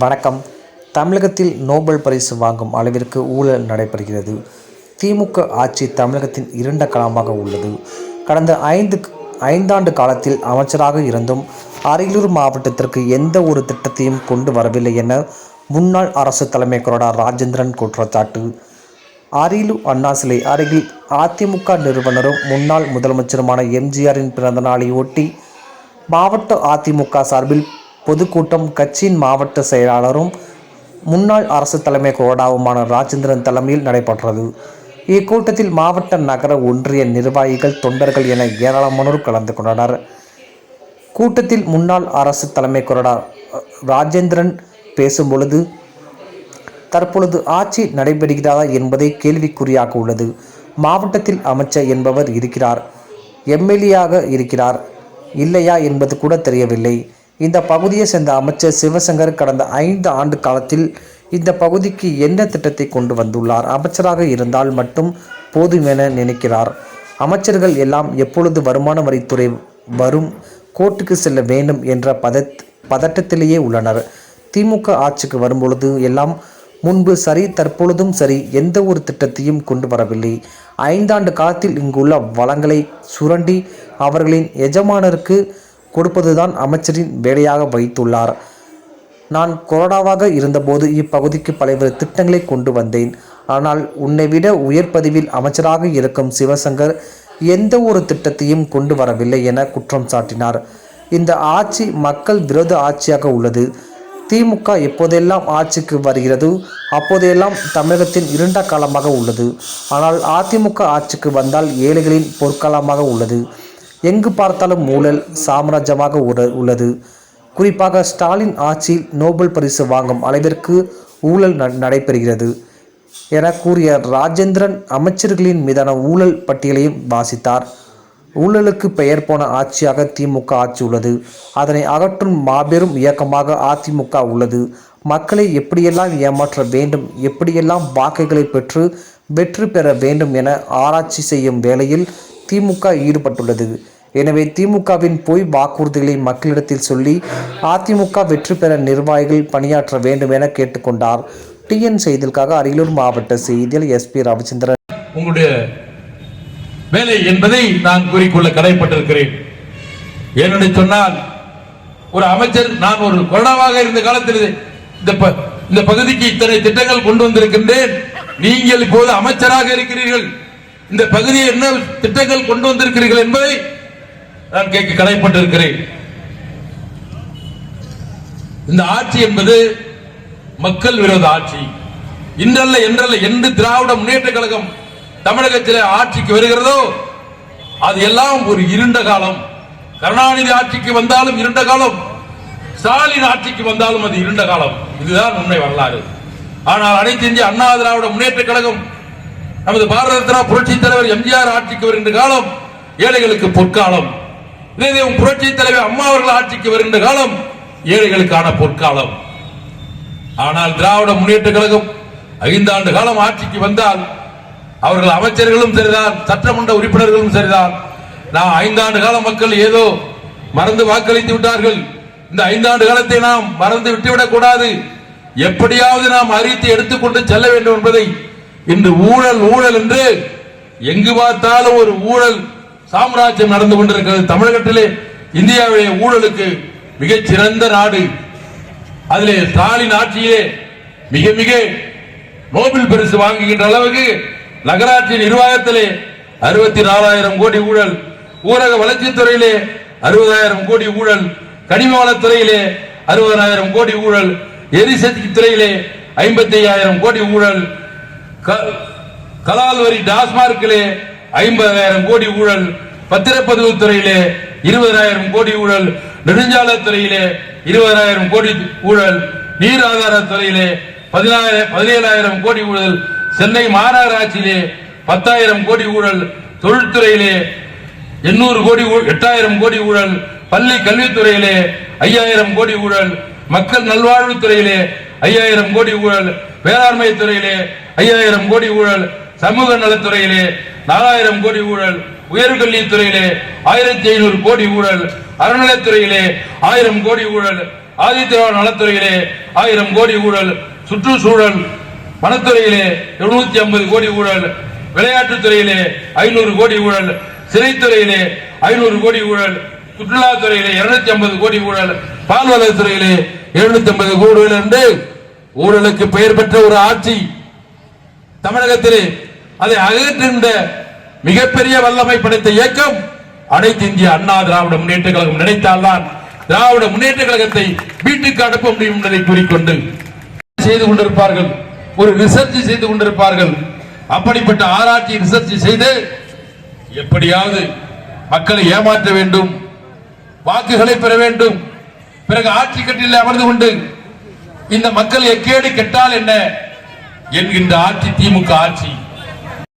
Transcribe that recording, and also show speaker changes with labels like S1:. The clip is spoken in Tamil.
S1: வணக்கம். தமிழகத்தில் நோபல் பரிசு வாங்கும் அளவிற்கு ஊழல் நடைபெறுகிறது. திமுக ஆட்சி தமிழகத்தின் இருண்ட காலமாக உள்ளது. கடந்த ஐந்து ஐந்தாண்டு காலத்தில் அமைச்சராக இருந்தும் அரியலூர் மாவட்டத்திற்கு எந்த ஒரு திட்டத்தையும் கொண்டு வரவில்லை என முன்னாள் அரசு தலைமை கொறடா ராஜேந்திரன் குற்றச்சாட்டு. அரியலூர் அண்ணா சிலை அருகில் அதிமுக நிறுவனரும் முன்னாள் முதலமைச்சருமான எம்ஜிஆரின் பிறந்த நாளை ஒட்டி மாவட்ட அதிமுக சார்பில் பொதுக்கூட்டம் கட்சியின் மாவட்ட செயலாளரும் முன்னாள் அரசு தலைமை கொறடாவுமான ராஜேந்திரன் தலைமையில் நடைபெற்றது. இக்கூட்டத்தில் மாவட்ட நகர ஒன்றிய நிர்வாகிகள் தொண்டர்கள் என ஏராளமானோர் கலந்து கொண்டனர். கூட்டத்தில் முன்னாள் அரசு தலைமை கொறடா ராஜேந்திரன் பேசும்பொழுது தற்பொழுது ஆட்சி நடைபெறுகிறதா என்பதை கேள்விக்குறியாக உள்ளது. மாவட்டத்தில் அமைச்சர் என்பவர் இருக்கிறார். எம்எல்ஏயாக இருக்கிறார். இல்லையா என்பது கூட தெரியவில்லை. இந்த பகுதியை சேர்ந்த அமைச்சர் சிவசங்கர் கடந்த ஐந்து ஆண்டு காலத்தில் இந்த பகுதிக்கு என்ன திட்டத்தை கொண்டு வந்துள்ளார்? அமைச்சராக இருந்தால் மட்டும் போதும் என நினைக்கிறார். அமைச்சர்கள் எல்லாம் எப்பொழுது வருமான வரித்துறை வரும் கோர்ட்டுக்கு செல்ல வேண்டும் என்ற பதத் பதட்டத்திலேயே உள்ளனர். திமுக ஆட்சிக்கு வரும்பொழுது எல்லாம் முன்பு சரி தற்பொழுதும் சரி எந்த ஒரு திட்டத்தையும் கொண்டு வரவில்லை. ஐந்தாண்டு காலத்தில் இங்குள்ள வளங்களை சுரண்டி அவர்களின் எஜமானருக்கு கொடுப்பதுதான் அமைச்சரின் வேலையாக வைத்துள்ளார். நான் கொரோனாவாக இருந்தபோது இப்பகுதிக்கு பல்வேறு திட்டங்களை கொண்டு வந்தேன். ஆனால் உன்னை விட உயர் பதவியில் அமைச்சராக இருக்கும் சிவசங்கர் எந்த ஒரு திட்டத்தையும் கொண்டு வரவில்லை என குற்றம் சாட்டினார். இந்த ஆட்சி மக்கள் விரோத ஆட்சியாக உள்ளது. திமுக எப்போதெல்லாம் ஆட்சிக்கு வருகிறது அப்போதெல்லாம் தமிழகத்தின் இருண்ட காலமாக உள்ளது. ஆனால் அதிமுக ஆட்சிக்கு வந்தால் ஏழைகளின் பொற்காலமாக உள்ளது. எங்கு பார்த்தாலும் ஊழல் சாம்ராஜ்யமாக உள்ளது. குறிப்பாக ஸ்டாலின் ஆட்சியில் நோபல் பரிசு வாங்கும் அளவிற்கு ஊழல் ந- நடைபெறுகிறது என கூறிய ராஜேந்திரன் அமைச்சர்களின் மீதான ஊழல் பட்டியலையும் வாசித்தார். ஊழலுக்கு பெயர் போன ஆட்சியாக திமுக ஆட்சி உள்ளது. அதனை அகற்றும் மாபெரும் இயக்கமாக அதிமுக உள்ளது. மக்களை எப்படியெல்லாம் ஏமாற்ற வேண்டும் எப்படியெல்லாம் வாக்குகளை பெற்று வெற்றி பெற வேண்டும் என ஆராய்ச்சி செய்யும் வேளையில் திமுக ஈடுபட்டுள்ளது. எனவே திமுகவின் பொய் வாக்குறுதிகளை மக்களிடத்தில் சொல்லி அதிமுக வெற்றி பெற நிர்வாகிகள் பணியாற்ற வேண்டும் என கேட்டுக்கொண்டார். டிஎன் செய்திகளுக்காக அரியலூர் மாவட்ட செய்தியில் எஸ்பி ரவிச்சந்திரன்.
S2: உங்களுடைய வேலை என்பதை நான் கூறிக்கொள்ள கடமைப்பட்டிருக்கிறேன் ஏனென்று சொன்னால் ஒரு அமைச்சர் நான் ஒரு கொரோனாவாக இருந்த காலத்தில் இந்த ப- இந்த பகுதிக்கு இத்தனை திட்டங்கள் கொண்டு வந்திருக்கின்றேன். நீங்கள் இப்போது அமைச்சராக இருக்கிறீர்கள். இந்த பகுதியை என்ன திட்டங்கள் கொண்டு வந்திருக்கிறீர்கள் என்பதை நான் கேட்க கடமைப்பட்டிருக்கிறேன் இந்த ஆட்சி என்பது மக்கள் விரோத ஆட்சி. இன்றல்ல என்றல்ல என்று திராவிட முன்னேற்ற கழகம் தமிழகத்திலே ஆட்சிக்கு வருகிறதோ அது எல்லாம் ஒரு இருண்ட காலம். கருணாநிதி ஆட்சிக்கு வந்தாலும் இருண்ட காலம். ஸ்டாலின் ஆட்சிக்கு வந்தாலும் அது இருண்ட காலம். இதுதான் உண்மை வரலாறு. ஆனால் அனைத்து இந்திய அண்ணா திராவிட முன்னேற்ற கழகம் நமது பாரத ரத்னா புரட்சி தலைவர் எம்ஜிஆர் ஆட்சிக்கு வருகின்ற காலம் ஏழைகளுக்கு பொற்காலம். புரட்சி தலைவர் அம்மா அவர்கள் ஆட்சிக்கு வருகின்ற காலம் ஏழைகளுக்கான பொற்காலம். ஆனால் திராவிட முன்னேற்ற கழகம் ஐந்தாண்டு காலம் ஆட்சிக்கு வந்தால் அவர்கள் அமைச்சர்களும் சரிதான் சட்டமன்ற உறுப்பினர்களும் சரிதான். நாம் ஐந்தாண்டு கால மக்கள் ஏதோ மறந்து வாக்களித்து விட்டார்கள். இந்த ஐந்தாண்டு காலத்தை நாம் மறந்து விட்டுவிடக் கூடாது. எப்படியாவது நாம் அறிவித்து எடுத்துக்கொண்டு செல்ல வேண்டும் என்பதை இன்று ஊழல் ஊழல் என்று எங்கு பார்த்தாலும் ஒரு ஊழல் சாம்ராஜ்யம் நடந்து கொண்டிருக்கிறது. தமிழகத்திலே இந்தியாவிலே ஊழலுக்கு மிகச்சிறந்த நாடு. அதிலே ஸ்டாலின் ஆட்சியிலே மிக மிக நோபல் பரிசு வாங்குகின்ற அளவுக்கு நகராட்சி நிர்வாகத்திலே அறுபத்தி நாலாயிரம் கோடி ஊழல் ஊரக வளர்ச்சித்துறையிலே அறுபதாயிரம் கோடி ஊழல் கனிம வளத்துறையிலே அறுபதாயிரம் கோடி ஊழல் எரிசக்தி துறையிலே ஐம்பத்தி ஐயாயிரம் கோடி ஊழல் க- கலால் வரி டாஸ்மார்க்கிலே ஐம்பதாயிரம் கோடி ஊழல் பத்திரப்பதிவு துறையிலே இருபதாயிரம் கோடி ஊழல் நெடுஞ்சாலைத்துறையிலே இருபதாயிரம் கோடி ஊழல் நீர் ஆதாரத்துறையிலே பதினாயிரம் பதினேழாயிரம் கோடி ஊழல் சென்னை மாநகராட்சியிலே பத்தாயிரம் கோடி ஊழல் தொழில்துறையிலே எண்ணூறு கோடி எட்டாயிரம் கோடி ஊழல் பள்ளி கல்வித்துறையிலே ஐயாயிரம் கோடி ஊழல் மக்கள் நல்வாழ்வுத்துறையிலே ஐயாயிரம் கோடி ஊழல் வேளாண்மை துறையிலே ஐயாயிரம் கோடி ஊழல் சமூக நலத்துறையிலே நாலாயிரம் கோடி ஊழல் உயர்கல்வித்துறையிலே ஆயிரத்தி ஐநூறு கோடி ஊழல் அறநிலைத்துறையிலே ஆயிரம் கோடி ஊழல் ஆதித்யா நலத்துறையிலே ஆயிரம் கோடி ஊழல் சுற்றுச்சூழல் வனத்துறையிலே எழுநூத்தி ஐம்பது கோடி ஊழல் விளையாட்டுத் துறையிலே ஐநூறு கோடி ஊழல் சிறைத்துறையிலே ஐநூறு கோடி ஊழல் சுற்றுலாத்துறையிலே இருநூத்தி ஐம்பது கோடி ஊழல் பால்வளத்துறையிலே எழுநூத்தி ஐம்பது கோடி ஊழல் என்று ஊழலுக்கு பெயர் பெற்ற ஒரு ஆட்சி தமிழகத்திலே அதை அகற்றின்ற மிகப்பெரிய வல்லமை படைத்த இயக்கம் அனைத்து இந்திய அண்ணா திராவிட முன்னேற்ற கழகம் நினைத்தால்தான் திராவிட முன்னேற்ற கழகத்தை வீட்டுக்கு அனுப்ப முடியும் என்பதை கூறிக்கொண்டு செய்து கொண்டிருப்பார்கள். ஒரு ரிசர்ச் செய்து கொண்டிருப்பார்கள். அப்படிப்பட்ட ஆராய்ச்சி ரிசர்ச் செய்து எப்படியாவது மக்களை ஏமாற்ற வேண்டும். வாக்குகளை பெற வேண்டும். பிறகு ஆட்சி கட்டில் அமர்ந்து கொண்டு இந்த மக்கள் எக்கேடு கெட்டால் என்ன? என்கின்ற ஆட்சி திமுக ஆட்சி.